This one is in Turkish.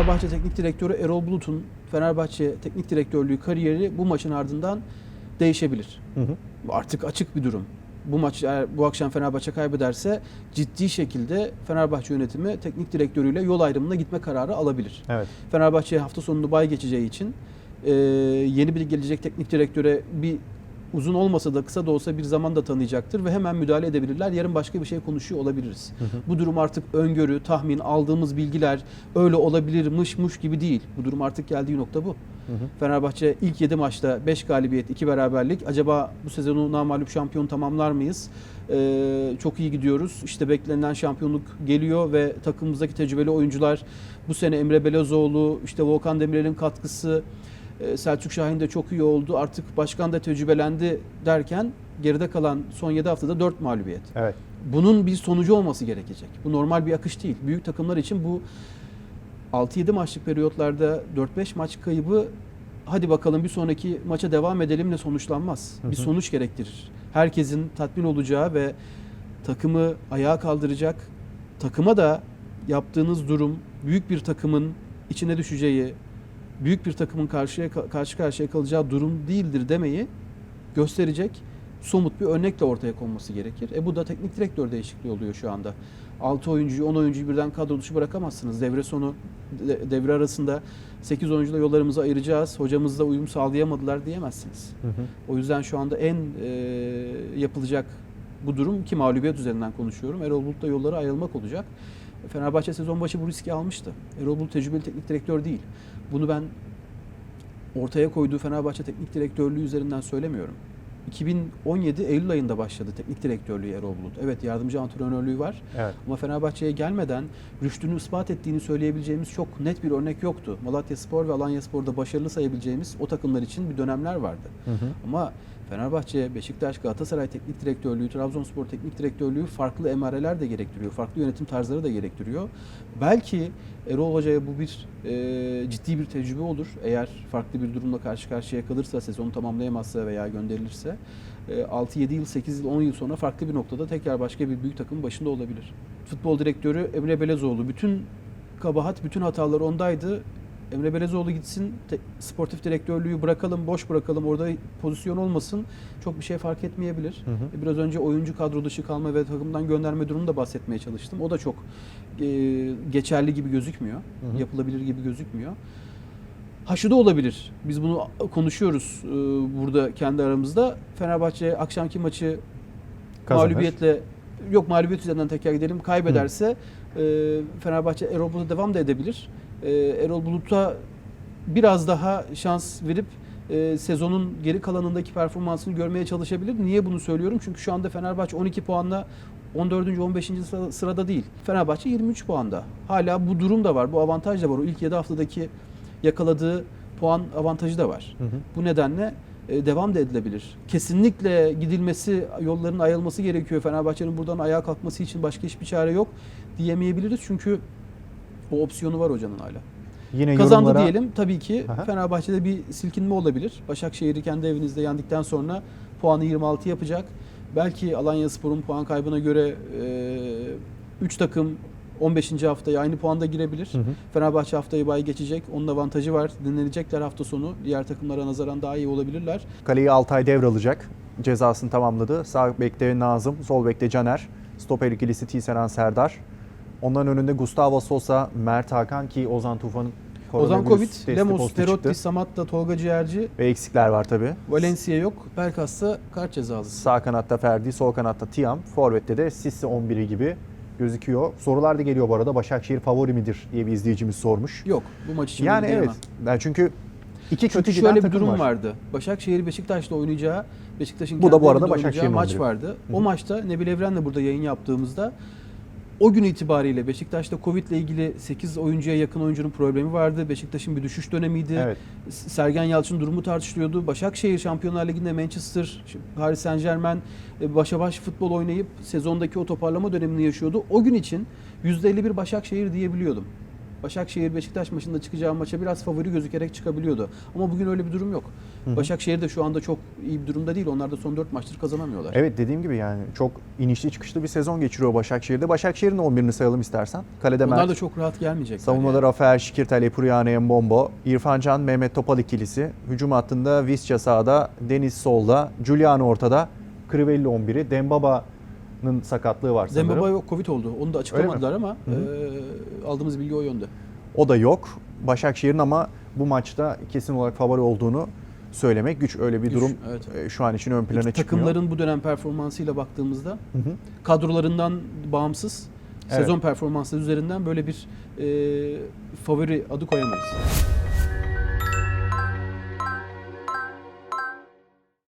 Fenerbahçe Teknik Direktörü Erol Bulut'un Fenerbahçe Teknik Direktörlüğü kariyeri bu maçın ardından değişebilir. Hı hı. Bu Artık açık bir durum. Bu maç eğer bu akşam Fenerbahçe kaybederse ciddi şekilde Fenerbahçe yönetimi teknik direktörüyle yol ayrımına gitme kararı alabilir. Evet. Fenerbahçe hafta sonunu bay geçeceği için e, yeni bir gelecek teknik direktöre bir uzun olmasa da kısa da olsa bir zaman da tanıyacaktır ve hemen müdahale edebilirler. Yarın başka bir şey konuşuyor olabiliriz. Hı hı. Bu durum artık öngörü, tahmin, aldığımız bilgiler öyle olabilirmiş muş gibi değil. Bu durum artık geldiği nokta bu. Hı hı. Fenerbahçe ilk 7 maçta 5 galibiyet, 2 beraberlik. Acaba bu sezonu namağlup şampiyon tamamlar mıyız? Ee, çok iyi gidiyoruz. İşte beklenen şampiyonluk geliyor ve takımımızdaki tecrübeli oyuncular bu sene Emre Belezoğlu, işte Volkan Demirel'in katkısı, Selçuk Şahin de çok iyi oldu. Artık başkan da tecrübelendi derken geride kalan son 7 haftada 4 mağlubiyet. Evet. Bunun bir sonucu olması gerekecek. Bu normal bir akış değil. Büyük takımlar için bu 6-7 maçlık periyotlarda 4-5 maç kaybı hadi bakalım bir sonraki maça devam edelimle sonuçlanmaz. Hı Bir hı. sonuç gerektirir. Herkesin tatmin olacağı ve takımı ayağa kaldıracak, takıma da yaptığınız durum büyük bir takımın içine düşeceği, büyük bir takımın karşıya karşı karşıya kalacağı durum değildir demeyi gösterecek somut bir örnekle ortaya konması gerekir. E bu da teknik direktör değişikliği oluyor şu anda. 6 oyuncuyu 10 oyuncuyu birden kadro dışı bırakamazsınız. Devre sonu de- devre arasında 8 oyuncuyla yollarımızı ayıracağız. Hocamızla uyum sağlayamadılar diyemezsiniz. Hı hı. O yüzden şu anda en e, yapılacak bu durum ki mağlubiyet üzerinden konuşuyorum. Erol Bulut'la yolları ayrılmak olacak. Fenerbahçe sezon başı bu riski almıştı. Erol Bulut tecrübeli teknik direktör değil. Bunu ben ortaya koyduğu Fenerbahçe teknik direktörlüğü üzerinden söylemiyorum. 2017 Eylül ayında başladı teknik direktörlüğü Erol Bulut. Evet yardımcı antrenörlüğü var Evet. ama Fenerbahçe'ye gelmeden rüştünü ispat ettiğini söyleyebileceğimiz çok net bir örnek yoktu. Malatya Spor ve Alanya Spor'da başarılı sayabileceğimiz o takımlar için bir dönemler vardı. Hı hı. Ama Fenerbahçe, Beşiktaş, Galatasaray Teknik Direktörlüğü, Trabzonspor Teknik Direktörlüğü farklı emareler de gerektiriyor. Farklı yönetim tarzları da gerektiriyor. Belki Erol Hoca'ya bu bir e, ciddi bir tecrübe olur. Eğer farklı bir durumla karşı karşıya kalırsa, sezonu tamamlayamazsa veya gönderilirse 6-7 yıl, 8 yıl, 10 yıl sonra farklı bir noktada tekrar başka bir büyük takımın başında olabilir. Futbol direktörü Emre Belezoğlu bütün kabahat, bütün hatalar ondaydı. Emre Belezoğlu gitsin, te- sportif direktörlüğü bırakalım, boş bırakalım, orada pozisyon olmasın. Çok bir şey fark etmeyebilir. Hı hı. Biraz önce oyuncu kadro dışı kalma ve takımdan gönderme durumu da bahsetmeye çalıştım. O da çok e, geçerli gibi gözükmüyor. Hı hı. Yapılabilir gibi gözükmüyor. Ha şu da olabilir. Biz bunu konuşuyoruz e, burada kendi aramızda. Fenerbahçe akşamki maçı Kazanır. mağlubiyetle yok mağlubiyet üzerinden tekrar gidelim. Kaybederse e, Fenerbahçe Erol Bulut'a devam da edebilir. E, Erol Bulut'a biraz daha şans verip e, sezonun geri kalanındaki performansını görmeye çalışabilir. Niye bunu söylüyorum? Çünkü şu anda Fenerbahçe 12 puanla 14. 15. sıra- sırada değil. Fenerbahçe 23 puanda. Hala bu durum da var. Bu avantaj da var. O ilk 7 haftadaki yakaladığı puan avantajı da var. Hı hı. Bu nedenle e, devam da edilebilir. Kesinlikle gidilmesi, yolların ayrılması gerekiyor. Fenerbahçe'nin buradan ayağa kalkması için başka hiçbir çare yok diyemeyebiliriz. Çünkü o opsiyonu var hocanın hala. Yine Kazandı yorumlara- diyelim. Tabii ki Aha. Fenerbahçe'de bir silkinme olabilir. Başakşehir'i kendi evinizde yendikten sonra puanı 26 yapacak. Belki Alanya Spor'un puan kaybına göre 3 takım 15. haftaya aynı puanda girebilir. Hı hı. Fenerbahçe haftayı bay geçecek. Onun avantajı var. Dinlenecekler hafta sonu. Diğer takımlara nazaran daha iyi olabilirler. Kaleyi Altay devralacak. Cezasını tamamladı. Sağ bekte Nazım, sol bekte Caner. Stoper ikilisi Tisseran Serdar. Onların önünde Gustavo Sosa, Mert Hakan ki Ozan Tufan'ın Ozan Covid, Lemos, Perotti. Samatta, Tolga Ciğerci, Ve eksikler var tabi. Valencia yok. Pelkas'ta kart cezalısı. Sağ kanatta Ferdi, sol kanatta Tiam, forvette de Sissi 11'i gibi gözüküyor. Sorular da geliyor bu arada. Başakşehir favori midir diye bir izleyicimiz sormuş. Yok. Bu maç için Yani evet. Ben çünkü iki kötü Çünkü giden şöyle bir takım durum var. vardı. Başakşehir Beşiktaş'la oynayacağı, Beşiktaş'ın Bu da kendi bu arada evinde oynayacağı Başakşehir'in maç 11'i. vardı. O maçta Nebil Evren'le burada yayın yaptığımızda o gün itibariyle Beşiktaş'ta Covid ile ilgili 8 oyuncuya yakın oyuncunun problemi vardı. Beşiktaş'ın bir düşüş dönemiydi. Evet. Sergen Yalçın durumu tartışılıyordu. Başakşehir Şampiyonlar Ligi'nde Manchester, Paris Saint Germain e, başa baş futbol oynayıp sezondaki o toparlama dönemini yaşıyordu. O gün için %51 Başakşehir diyebiliyordum. Başakşehir Beşiktaş maçında çıkacağı maça biraz favori gözükerek çıkabiliyordu. Ama bugün öyle bir durum yok. Hı hı. Başakşehir de şu anda çok iyi bir durumda değil. Onlar da son 4 maçtır kazanamıyorlar. Evet dediğim gibi yani çok inişli çıkışlı bir sezon geçiriyor Başakşehir'de. Başakşehir'in 11'ini sayalım istersen. Kalede Onlar Mert, da çok rahat gelmeyecekler. savunmada yani. Rafael Şikirtel, Epuriane Mbombo, İrfan Can, Mehmet Topal ikilisi. Hücum hattında Visca sağda, Deniz solda, Giuliano ortada, Crivelli 11'i. Dembaba'nın sakatlığı var sanırım. Dembaba yok Covid oldu. Onu da açıklamadılar ama Hı hı. e, aldığımız bilgi o yönde. O da yok. Başakşehir'in ama bu maçta kesin olarak favori olduğunu söylemek güç. Öyle bir Güç, durum evet. e, şu an için ön plana İki çıkmıyor. takımların bu dönem performansıyla baktığımızda Hı hı. kadrolarından bağımsız Evet. sezon performansları üzerinden böyle bir e, favori adı koyamayız.